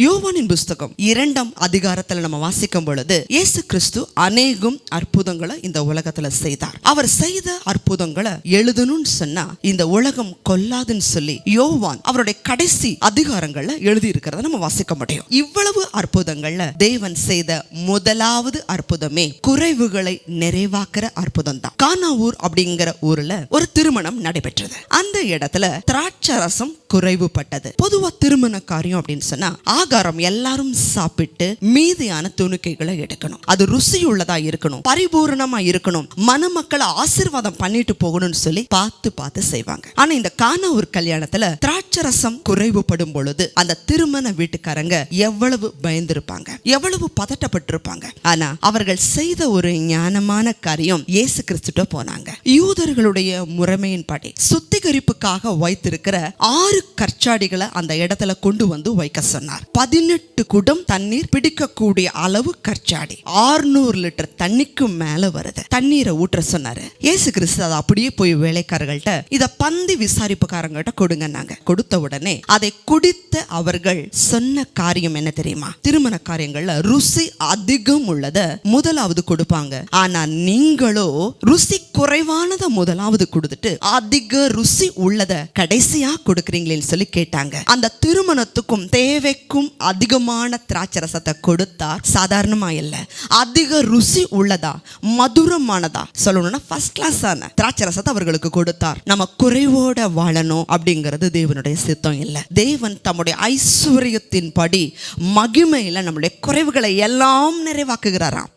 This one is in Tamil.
யோவானின் புஸ்தகம் இரண்டாம் அதிகாரத்தில் நம்ம வாசிக்கும் பொழுது இயேசு கிறிஸ்து அநேகம் அற்புதங்களை இந்த உலகத்துல செய்தார். அவர் செய்த அற்புதங்களை எழுதணும்னு சொன்னா இந்த உலகம் கொல்லாதுன்னு சொல்லி யோவான் அவருடைய கடைசி அதிகாரங்கள்ல எழுதி இருக்கிறத நம்ம வாசிக்க முடியும். இவ்வளவு அற்புதங்கள்ல தேவன் செய்த முதலாவது அற்புதமே குறைவுகளை நிறைவாக்குற அற்புதம் தான் கானாவூர் அப்படிங்கிற ஊர்ல ஒரு திருமணம் நடைபெற்றது. அந்த இடத்துல திராட்சை ரசம் குறைவுபட்டது. பொதுவா திருமண காரியம் அப்படின்னு சொன்னா ஆகாரம் எல்லாரும் சாப்பிட்டு மீதியான துணுக்கைகளை எடுக்கணும். அது ருசியுள்ளதா இருக்கணும். பரிபூரணமா இருக்கணும். மணமக்களை ஆசீர்வாதம் பண்ணிட்டு போகணும்னு சொல்லி பார்த்து பார்த்து செய்வாங்க. ஆனா இந்த கானாவூர் கல்யாணத்துல திராட்சரசம் குறைவுபடும் பொழுது அந்த திருமண வீட்டுக்காரங்க எவ்வளவு பயந்திருப்பாங்க. எவ்வளவு பதட்டப்பட்டிருப்பாங்க. ஆனா அவர்கள் செய்த ஒரு ஞானமான காரியம் இயேசு கிறிஸ்துட்ட போனாங்க. யூதர்களுடைய முறைமையின்படி சுத்திகரிப்புக்காக வைத்திருக்கிற ஆறு கற்சாடிகளை அந்த இடத்துல கொண்டு வந்து வைக்க சொன்னார். பதினெட்டு குடம் தண்ணீர் பிடிக்கக்கூடிய அளவு கற்சாடி ஆறுநூறு லிட்டர் தண்ணிக்கு மேல வருது. தண்ணீரை ஊற்ற சொன்னாரு. ஏசு கிறிஸ்து அதை அப்படியே போய் வேலைக்காரர்கள்ட்ட இத பந்தி விசாரிப்புக்காரங்கள்ட்ட கொடுங்கன்னாங்க. கொடுத்த உடனே அதை குடித்த அவர்கள் சொன்ன காரியம் என்ன தெரியுமா? திருமண காரியங்கள்ல ருசி அதிகம் உள்ளத முதலாவது கொடுப்பாங்க. ஆனா நீங்களோ ருசி குறைவானத முதலாவது கொடுத்துட்டு அதிக ருசி உள்ளத கடைசியா கொடுக்குறீங்களேன்னு சொல்லி கேட்டாங்க. அந்த திருமணத்துக்கும் தேவைக்கும் அதிகமான திராட்சை ரசத்தை கொடுத்தார் சாதாரணமா இல்லை அதிக ருசி உள்ளதா? மதுரமானதா? சொல்லணும்னா ஃபர்ஸ்ட் கிளாஸான திராட்சை ரசத்தை அவர்களுக்கு கொடுத்தார் நம்ம குறைவோட வாழணும் அப்படிங்கிறது தேவனுடைய சித்தம் இல்லை. தேவன் தம்முடைய ஐஸ்வர்யத்தின் படி மகிமையில் நம்முடைய குறைவுகளை எல்லாம் நிறைவாக்குகிறாராம்.